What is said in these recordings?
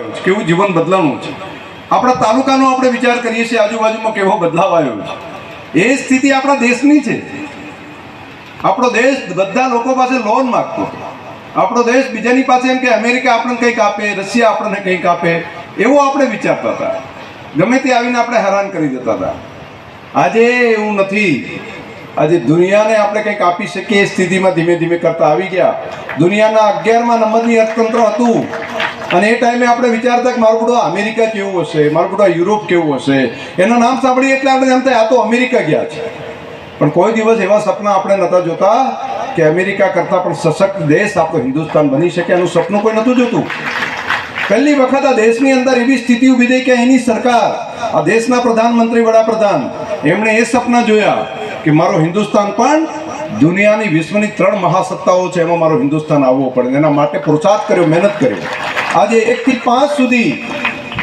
આવ્યો છે? કેવું જીવન બદલાનું છે? આપણા તાલુકાનો આપણે વિચાર કરીએ છીએ, આજુબાજુમાં કેવો બદલાવ આવ્યો છે? એ સ્થિતિ આપણા દેશની છે. આપણો દેશ બધા લોકો પાસે લોન માગતો આપણો દેશ બીજાની પાસે એમ કે અમેરિકા આપણને કંઈક આપે, રશિયા આપણને કંઈક આપે, એવો આપણે વિચારતા હતા. ગમે તે આવીને આપણે હેરાન કરી દેતા હતા. આજે એવું નથી. આજે દુનિયાને આપણે કંઈક આપી શકીએ એ સ્થિતિમાં ધીમે ધીમે કરતા આવી ગયા. દુનિયાના અગિયારમાં નંબરની અર્થતંત્ર હતું. અને એ ટાઈમે આપણે વિચારતા કે મારું બધું અમેરિકા કેવું હશે, મારું બધું યુરોપ કેવું હશે? એના નામ સાંભળીએ એટલે આપણે એમ થાય, આ તો અમેરિકા ગયા છે. પણ કોઈ દિવસ એવા સપના આપણે નહોતા જોતા કે અમેરિકા કરતાં પણ સશક્ત દેશ આપણો હિન્દુસ્તાન બની શકે એનું સપનું કોઈ નહોતું જોતું. પહેલી વખત આ દેશની અંદર એવી સ્થિતિ ઊભી થઈ કે એની સરકાર, આ દેશના પ્રધાનમંત્રી, વડાપ્રધાન, એમણે એ સપના જોયા કે મારો હિન્દુસ્તાન પણ દુનિયાની વિશ્વની ત્રણ મહાસત્તાઓ છે, એમાં મારો હિન્દુસ્તાન આવવો પડે. એના માટે પુરુષાર્થ કર્યો, મહેનત કર્યો. આજે એકથી પાંચ સુધી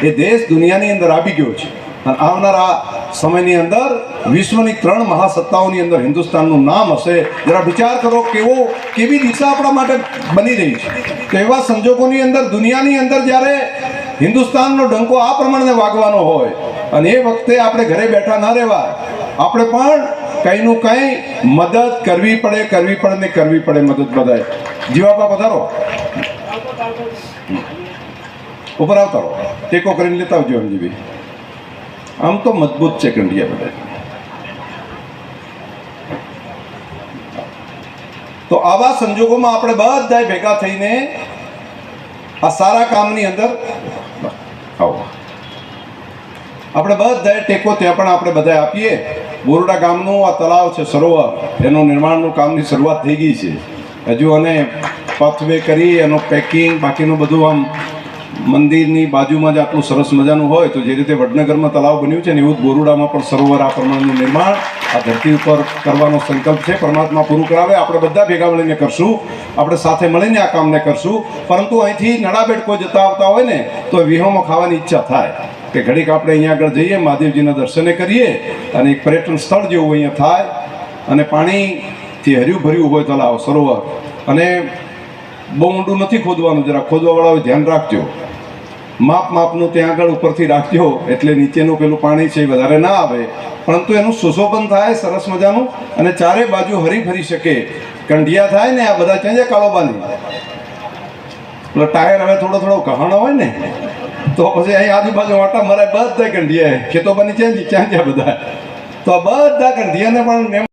એ દેશ દુનિયાની અંદર આવી ગયો છે. અને આવનારા સમયની અંદર વિશ્વની ત્રણ મહાસત્તાઓની અંદર હિન્દુસ્તાનનું નામ હશે. જરા વિચાર કરો કેવો, કેવી દિશા આપણા માટે બની રહી છે. તો એવા સંજોગોની અંદર, દુનિયાની અંદર જ્યારે હિન્દુસ્તાનનો ડંકો આ પ્રમાણે વાગવાનો હોય અને એ વખતે આપણે ઘરે બેઠા ન રહેવાય, આપણે પણ કંઈનું કંઈ મદદ કરવી પડે કરવી પડે ને કરવી પડે મદદ બધાય જીવાપા પધારો. ઉપર આવતા રહો ટેકો કરીને લેતા આવજો હરજીભાઈ આમ તો મજબૂત છે કંડિયા બધા તો આવા સંજોગોમાં આપણે બધા ભેગા થઈને આ સારા કામની અંદર આવો આપણે બધાએ ટેકો ત્યાં પણ આપણે બધા આપીએ બોરડા ગામનું આ તળાવ છે સરોવર એનું નિર્માણનું કામની શરૂઆત થઈ ગઈ છે હજુ અને પથવે કરી એનું પેકિંગ બાકીનું બધું આમ મંદિરની બાજુમાં જ આટલું સરસ મજાનું હોય તો જે રીતે વડનગરમાં તલાવ બન્યું છે ને એવું જ બોરુડામાં પણ સરોવર આ પ્રમાણનું નિર્માણ આ ધરતી ઉપર કરવાનો સંકલ્પ છે. પરમાત્મા પૂરું કરાવે, આપણે બધા ભેગા મળીને કરશું. આપણે સાથે મળીને આ કામને કરશું. પરંતુ અહીંથી નડાબેટ કોઈ જતા આવતા હોય ને, તો વિહોમાં ખાવાની ઈચ્છા થાય. કે ઘડીક આપણે અહીંયા આગળ જઈએ, મહાદેવજીના દર્શને કરીએ અને એક પર્યટન સ્થળ જેવું અહીંયા થાય. અને પાણીથી હર્યું ભર્યું હોય તલાવ સરોવર. અને બહુ ઊંડું નથી ખોદવાનું, જરા ખોદવાવાળાઓ ધ્યાન રાખજો. માપ માપનું ત્યાં આગળ ઉપરથી રાખજો, એટલે નીચેનું પેલું પાણી છે એ વધારે ના આવે. પરંતુ એનું સુશોભન થાય, સરસ મજાનું, અને ચારે બાજુ હરી ફરી શકે. કંઢિયા થાય ને આ બધા, ત્યાં કાળો બાંધી પેલો ટાયર હવે થોડો થોડો કહાણો હોય ને, તો પછી અહીં આજુબાજુ વાટા મરાય, બધા કંઢિયા ખેતો બની જ, ત્યાં જ્યાં બધા. તો આ બધા કંઢિયાને પણ